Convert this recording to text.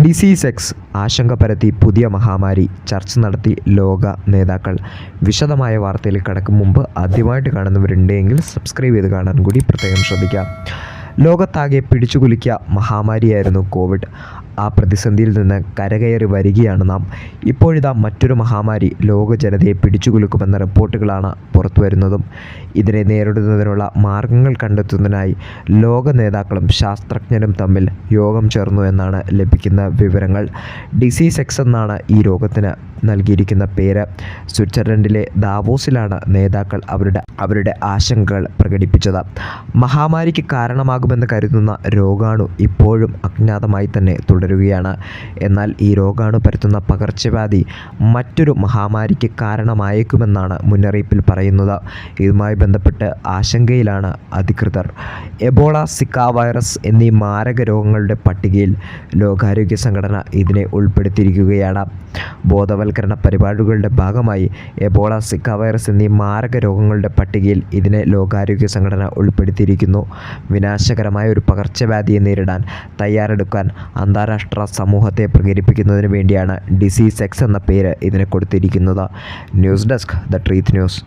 Disease X ആശങ്ക പരത്തി പുതിയ മഹാമാരി ചർച്ച നടത്തി ലോക നേതാക്കൾ. വിശദമായ വാർത്തയിൽ കടക്കും മുമ്പ് ആദ്യമായിട്ട് കാണുന്നവരുണ്ടെങ്കിൽ സബ്സ്ക്രൈബ് ചെയ്ത് കാണാൻ കൂടി പ്രത്യേകം ശ്രദ്ധിക്കാം. ലോകത്താകെ പിടിച്ചുകുലുക്കിയ മഹാമാരിയായിരുന്നു കോവിഡ്. ആ പ്രതിസന്ധിയിൽ നിന്ന് കരകയറി വരികയാണ് നാം. ഇപ്പോഴിതാ മറ്റൊരു മഹാമാരി ലോക ജനതയെ പിടിച്ചുകുലുക്കുമെന്ന റിപ്പോർട്ടുകളാണ് പുറത്തുവരുന്നതും. ഇതിനെ നേരിടുന്നതിനുള്ള മാർഗങ്ങൾ കണ്ടെത്തുന്നതിനായി ലോക നേതാക്കളും ശാസ്ത്രജ്ഞരും തമ്മിൽ യോഗം ചേർന്നു എന്നാണ് ലഭിക്കുന്ന വിവരങ്ങൾ. ഡിസീസ് എക്സ് എന്നാണ് ഈ രോഗത്തിന് നൽകിയിരിക്കുന്ന പേര് സ്വിറ്റ്സർലൻഡിലെ ദാവോസിലാണ് നേതാക്കൾ അവരുടെ അവരുടെ ആശങ്കകൾ പ്രകടിപ്പിച്ചത്. മഹാമാരിക്ക് കാരണമാകുമെന്ന് കരുതുന്ന രോഗാണു ഇപ്പോഴും അജ്ഞാതമായി തന്നെ തുടരുകയാണ്. എന്നാൽ ഈ രോഗാണു പരത്തുന്ന പകർച്ചവ്യാധി മറ്റൊരു മഹാമാരിക്ക് കാരണമായേക്കുമെന്നാണ് മുന്നറിയിപ്പിൽ പറയുന്നത്. ഇതുമായി ബന്ധപ്പെട്ട് ആശങ്കയിലാണ് അധികൃതർ. എബോള സിക്ക വൈറസ് എന്നീ മാരക രോഗങ്ങളുടെ പട്ടികയിൽ ലോകാരോഗ്യ സംഘടന ഇതിനെ ഉൾപ്പെടുത്തിയിരിക്കുകയാണ്. ബോധവൽക്കരണ പരിപാടികളുടെ ഭാഗമായി എബോള സിക്ക വൈറസ് എന്നീ മാരക രോഗങ്ങളുടെ പട്ടികയിൽ ഇതിനെ ലോകാരോഗ്യ സംഘടന ഉൾപ്പെടുത്തിയിരിക്കുന്നു. വിനാശകരമായ ഒരു പകർച്ചവ്യാധിയെ നേരിടാൻ തയ്യാറെടുക്കാൻ അന്താരാഷ്ട്ര സമൂഹത്തെ പ്രേരിപ്പിക്കുന്നതിന് വേണ്ടിയാണ് ഡിസീസ് എക്സ് എന്ന പേര് ഇതിന് കൊടുത്തിരിക്കുന്നത്. News desk the truth news.